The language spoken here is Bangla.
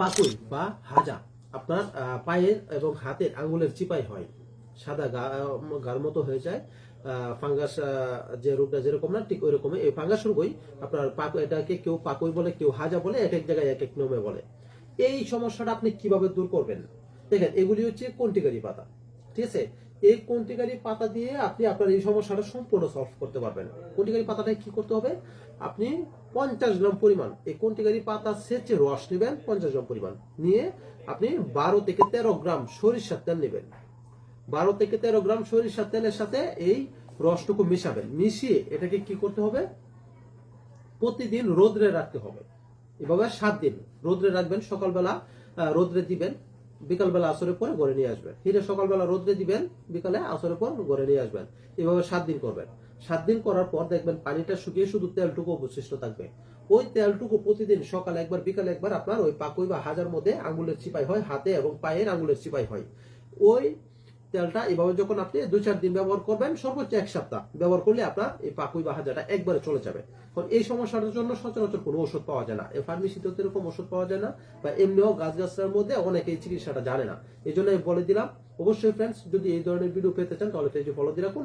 পাকুই বা হাজা আপনার পায়ের এবং হাতের আঙ্গুলের চিপাই হয়। সাদা গার মতো হয়ে যায়। ফাঙ্গাস যে রোগটা যেরকম না, ঠিক ওই রকমই এই ফাঙ্গাস রোগই আপনার পাকু, এটাকে কেউ পাকুই বলে, কেউ হাজা বলে, এক এক জায়গায় এক এক নিয়মে বলে। এই সমস্যাটা আপনি কীভাবে দূর করবেন? দেখেন, এগুলি হচ্ছে কন্টিকারি পাতা? ঠিক আছে? এই কন্টিকারি পাতা দিয়ে আপনি আপনার এই সমস্যাটা সম্পূর্ণ সলভ করতে পারবেন। কন্টিকারি পাতাটা কি করতে হবে? আপনি পঞ্চাশ গ্রাম পরিমাণ এই কন্টিকারি পাতা সেচে রস নেবেন, পঞ্চাশ গ্রাম পরিমাণ। নিয়ে আপনি বারো থেকে তেরো গ্রাম সরিষার তেল নেবেন। বারো থেকে তেরো গ্রাম সরিষার তেলের সাথে এই রসটুকু মিশাবেন। মিশিয়ে এটাকে কি করতে হবে? প্রতিদিন রোদ্রে রাখতে হবে। এভাবে সাত দিন রোদ্রে রাখবেন, সকালবেলা রোদ্রে দিবেন। বিকালবেলা আসরের পরে গড়ে নিয়ে আসবেন। হিরে সকালবেলা রোদ্রে দিবেন, বিকালে আসরের পর গড়ে নিয়ে আসবেন। এভাবে সাত দিন করবেন। সাত দিন করার পর দেখবেন পানিটা শুকিয়ে শুধু তেলটুকু অবশিষ্ট থাকবে। ওই তেলটুকু প্রতিদিন সকাল একবার, বিকালে একবার আপনার ওই পাকুই বা হাজার মধ্যে আঙুলের চিপাই হয়, হাতে এবং পায়ের আঙুলের চিপাই হয়। ওই তেলটা এভাবে যখন আপনি দুই চার দিন ব্যবহার করবেন, সর্বোচ্চ এক সপ্তাহ ব্যবহার করলে আপনার এই পাকুই বা হাজারটা একবারে চলে যাবে। কারণ এই সমস্যাটার জন্য সচরাচর কোনো ওষুধ পাওয়া যায় না। এই ফার্মেসিতে তো এরকম ওষুধ পাওয়া যায় না বা এমনিও গাছ গাছের মধ্যে অনেকে এই চিকিৎসাটা জানে না। এই জন্য বলে দিলাম, অবশ্যই ফ্রেন্ডস যদি এই ধরনের ভিডিও পেতে চান, তাহলে পেজে ফলো দিয়ে রাখুন।